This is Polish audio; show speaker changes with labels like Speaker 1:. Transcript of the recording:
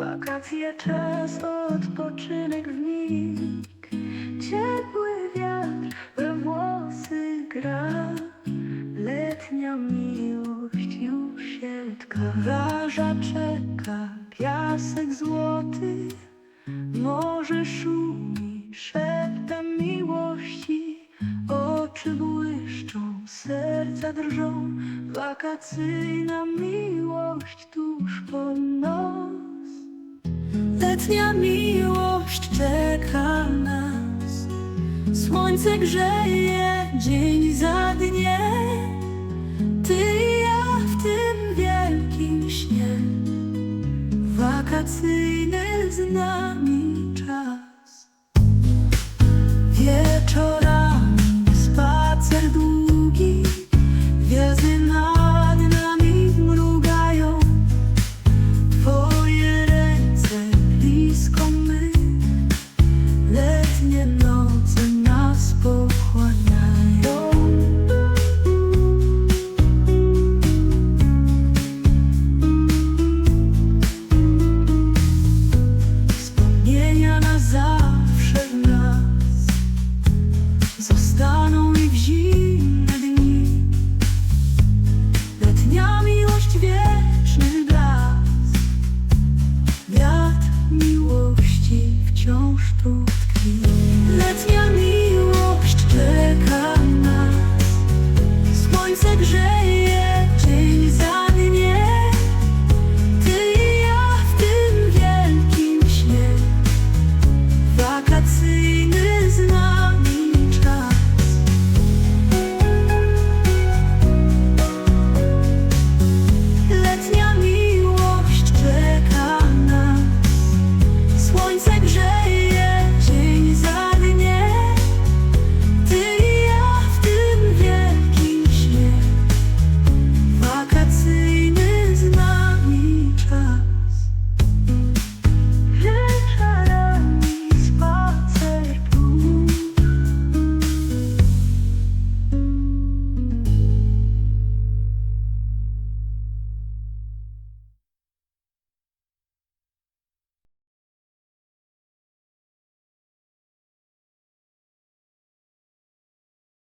Speaker 1: Wakacje czas, odpoczynek w nich. Ciepły wiatr we włosy gra. Letnia miłość już się tka. Czeka, piasek złoty. Morze szumi szeptem miłości. Oczy błyszczą, serca drżą. Wakacyjna miłość tuż po nos Letnia miłość czeka nas. Słońce grzeje dzień za dniem. Ty i ja w tym wielkim śnie. Wakacyjny z nami czas. Wieczora tout.